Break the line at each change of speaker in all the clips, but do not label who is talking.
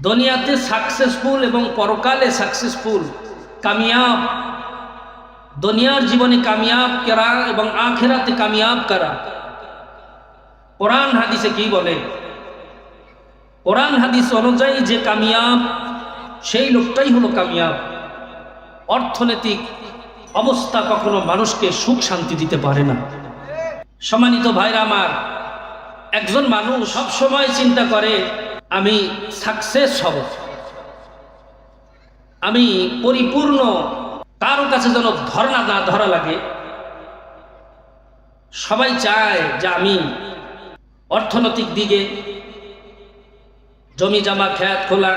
দুনিয়াতে সাকসেসফুল এবং পরকালে সাকসেসফুল কামিয়াব। দুনিয়ার জীবনে কামিয়াব করা এবং আখেরাতে কামিয়াব করা। কোরআন হাদিসে কি বলে? কোরআন হাদিস অনুযায়ী যে কামিয়াব, সেই লোকটাই হলো কামিয়াব। অর্থনৈতিক অবস্থা কখনো মানুষকে সুখ শান্তি দিতে পারে না। সম্মানিত ভাইরা আমার, একজন মানুষ সব সময় চিন্তা করে আমি সাকসেস হব। আমি পরিপূর্ণ কারও কাছে যেন ধর্ণা না ধরা লাগে। সবাই চায় যে আমি অর্থনৈতিক দিকে জমি জামা খ্যাত খোলা।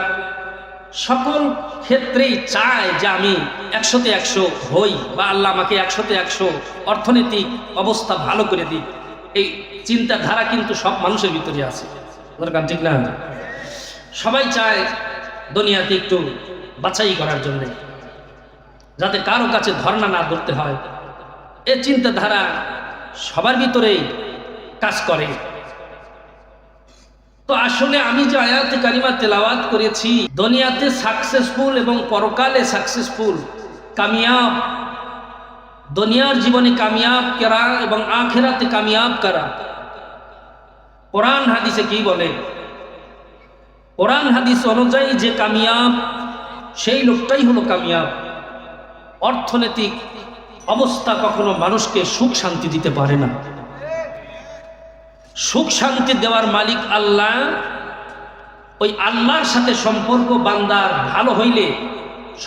সকল ক্ষেত্রেই চায় যে আমি একশোতে একশো হই বা আল্লাহ আমাকে একশোতে একশো অর্থনৈতিক অবস্থা ভালো করে দিই এই চিন্তাধারা কিন্তু সব মানুষের ভিতরে আছে। দরকার ঠিক না? সবাই চায় দুনিয়াতে একটু বাছাই করার জন্যে। যাতে কারও কাছে ধর্ণা না ধরতে হয়। এ চিন্তাধারা সবার ভিতরেই কাজ করে। তো আসলে আমি যে আয়াতে কালিমা তেলাওয়াত করেছি, দুনিয়াতে সাকসেসফুল এবং পরকালে সাকসেসফুল কামিয়াব, দুনিয়ার জীবনে কামিয়াব করা এবং আখেরাতে কামিয়াব করা? কোরআন হাদিসে কি বলে? কোরআন হাদিস অনুযায়ী যে কামিয়াব, সেই লোকটাই হলো কামিয়াব। অর্থনৈতিক অবস্থা কখনো মানুষকে সুখ শান্তি দিতে পারে না। সুখ শান্তি দেওয়ার মালিক আল্লাহ। ওই আল্লাহর সাথে সম্পর্ক বান্দার ভালো হইলে,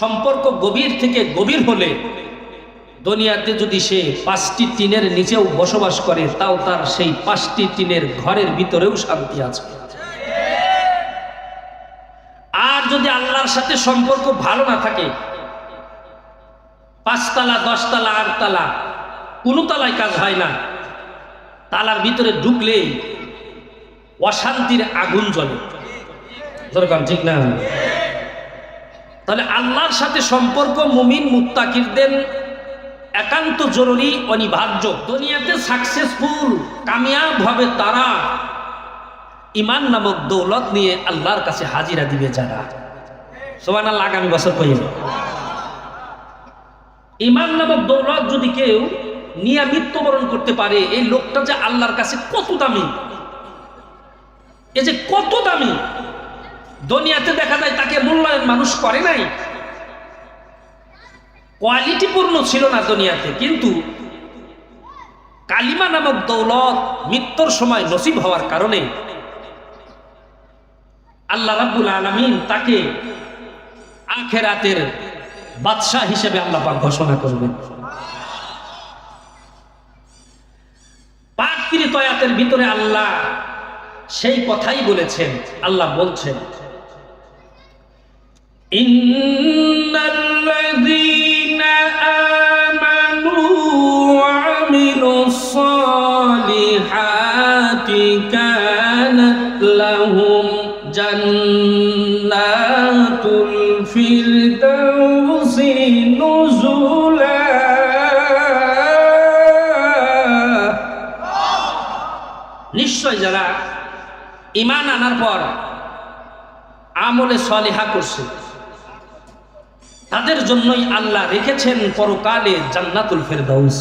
সম্পর্ক গভীর থেকে গভীর হলে, দুনিয়াতে যদি সে পাঁচটি টিনের নিচেও বসবাস করে, তাও তার সেই পাঁচটি টিনের ঘরের ভিতরেও শান্তি আছে। যদি আল্লাহর সাথে সম্পর্ক ভালো না থাকে, পাঁচতলা, দশতলা, আটতলা, কোনো তলায় কাজ হয় না। তালার ভিতরে ঢুকলে অশান্তির আগুন জ্বলে। দরকার ঠিক না? তাহলে আল্লাহর সাথে সম্পর্ক মুমিন মুত্তাকিরদের একান্ত জরুরি, অনিবার্য। দুনিয়াতে সাকসেসফুল কামিয়াব হবে তারা। ইমান নামক দৌলত নিয়ে আল্লাহর কাছে হাজিরা দিবে যারা। সোমান আল্লাহ আগামী বছর কইল। ইমান নামক দৌলত যদি কেউ নিয়ে মৃত্যুবরণ করতে পারে, এই লোকটা যে আল্লাহর কাছে কত দামি। এ যে কত দামি। দুনিয়াতে দেখা যায় তাকে মূল্যায়ন মানুষ করে নাই। কোয়ালিটিপূর্ণ ছিল না দুনিয়াতে, কিন্তু কালিমা নামক দৌলত মৃত্যুর সময় নসিব হওয়ার কারণে আল্লাহ রাব্বুল আলমিন তাকে আখেরাতের বাদশাহ হিসেবে আল্লাহ পাক ঘোষণা করবেন। পাকৃত আয়াতের ভিতরে আল্লাহ সেই কথাই বলেছেন, আল্লাহ বলছেন, ইন্নাল্লাযীনা আমানু জান্নাতুল ফিরদাউসি নুজুলা। নিশ্চয় যারা ইমান আনার পর আমলে সলেহা করছে, তাদের জন্যই আল্লাহ রেখেছেন পরকালে জান্নাতুল ফেরদাউস।